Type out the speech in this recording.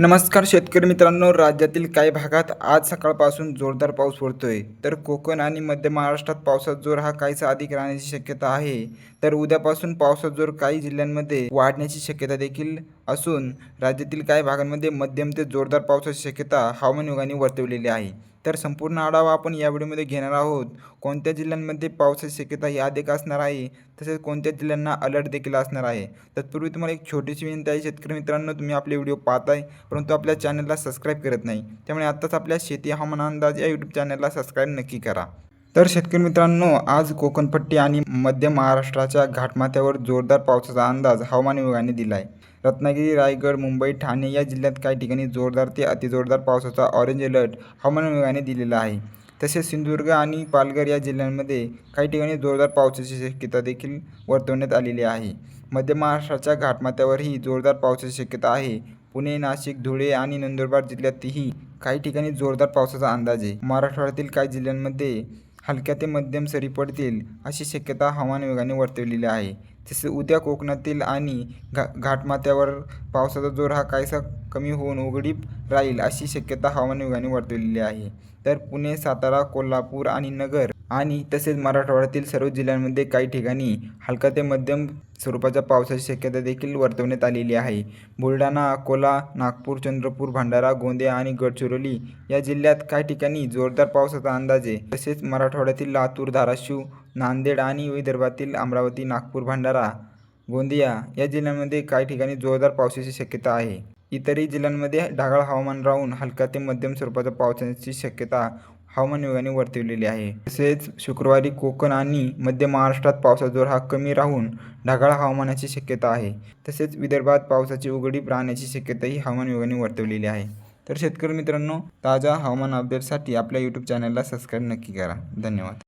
नमस्कार शेतकरी मित्रांनो राज्यातील काही भागात आज सकाळपासून जोरदार पाऊस पडतोय. तर कोकण आणि मध्य महाराष्ट्रात पावसाचा जोर हा काहीसा अधिक राहण्याची शक्यता आहे. तर उद्यापासून पावसाचा जोर काही जिल्ह्यांमध्ये वाढण्याची शक्यता देखील असून राज्यातील काही भागांमध्ये मध्यम ते जोरदार पावसाची शक्यता हवामान विभागाने वर्तवलेली आहे. तर संपूर्ण आढावा आपण या व्हिडिओमध्ये घेणार आहोत. कोणत्या जिल्ह्यांमध्ये पावसाची शक्यता ही अधिक असणार आहे? तसेच कोणत्या जिल्ह्यांना अलर्ट देखील असणार आहे? तत्पूर्वी तुम्हाला एक छोटीशी विनंती आहे. शेतकरी मित्रांनो तुम्ही आपले व्हिडिओ पाहताय परंतु आपल्या चॅनलला सबस्क्राईब करत नाही. त्यामुळे आत्ताच आपल्या शेती हवामान अंदाज या यूट्यूब चॅनलला सबस्क्राईब नक्की करा. तर शेतकरी मित्रांनो आज कोकणपट्टी आणि मध्य महाराष्ट्राच्या घाटमाथ्यावर जोरदार पावसाचा अंदाज हवामान विभागाने दिला आहे रत्नागिरी रायगड मुंबई ठाणे या जिल्ह्यात काही ठिकाणी जोरदार ते अतिजोरदार पावसाचा ऑरेंज अलर्ट हवामान विभागाने दिलेला आहे. तसेच सिंधुदुर्ग आणि पालघर या जिल्ह्यांमध्ये काही ठिकाणी जोरदार पावसाची शक्यता देखील वर्तवण्यात आलेली आहे. मध्य महाराष्ट्राच्या घाटमाथ्यावरही जोरदार पावसाची शक्यता आहे. पुणे नाशिक धुळे आणि नंदुरबार जिल्ह्यातही काही ठिकाणी जोरदार पावसाचा अंदाज आहे. महाराष्ट्रातील काही जिल्ह्यांमध्ये हलक्या ते मध्यम सरी पडतील अशी शक्यता हवामान विभागाने वर्तवलेली आहे. तसेच उद्या कोकणातील आणि घा घाटमाथ्यावर पावसाचा जोर हा काहीसा कमी होऊन उघडीप राहील अशी शक्यता हवामान विभागाने वर्तवलेली आहे. तर पुणे सातारा कोल्हापूर आणि नगर आणि तसेच मराठवाड्यातील सर्व जिल्ह्यांमध्ये काही ठिकाणी हलका ते मध्यम स्वरूपाच्या पावसाची शक्यता देखील वर्तवण्यात आलेली आहे. बुलढाणा अकोला नागपूर चंद्रपूर भंडारा गोंदिया आणि गडचिरोली या जिल्ह्यात काही ठिकाणी जोरदार पावसाचा अंदाज. आहे तसेच मराठवाड्यातील लातूर धाराशिव नांदेड आणि विदर्भातील अमरावती नागपूर भंडारा गोंदिया या जिल्ह्यांमध्ये काही ठिकाणी जोरदार पावसाची शक्यता आहे. इतरही जिल्ह्यांमध्ये ढगाळ हवामान राहून हलका ते मध्यम स्वरूपाच्या पावसाची शक्यता हवामान विभागाने वर्तवलेली आहे. तसेच शुक्रवारी कोकण आणि मध्य महाराष्ट्रात पावसाचा जोर हा कमी राहून ढगाळ हवामानाची शक्यता आहे. तसेच विदर्भात पावसाची उघडीप राहण्याची शक्यताही हवामान विभागाने वर्तवलेली आहे. तर शेतकरी मित्रांनो ताज्या हवामान अपडेटसाठी आपल्या यूट्यूब चॅनलला सबस्क्राईब नक्की करा. धन्यवाद.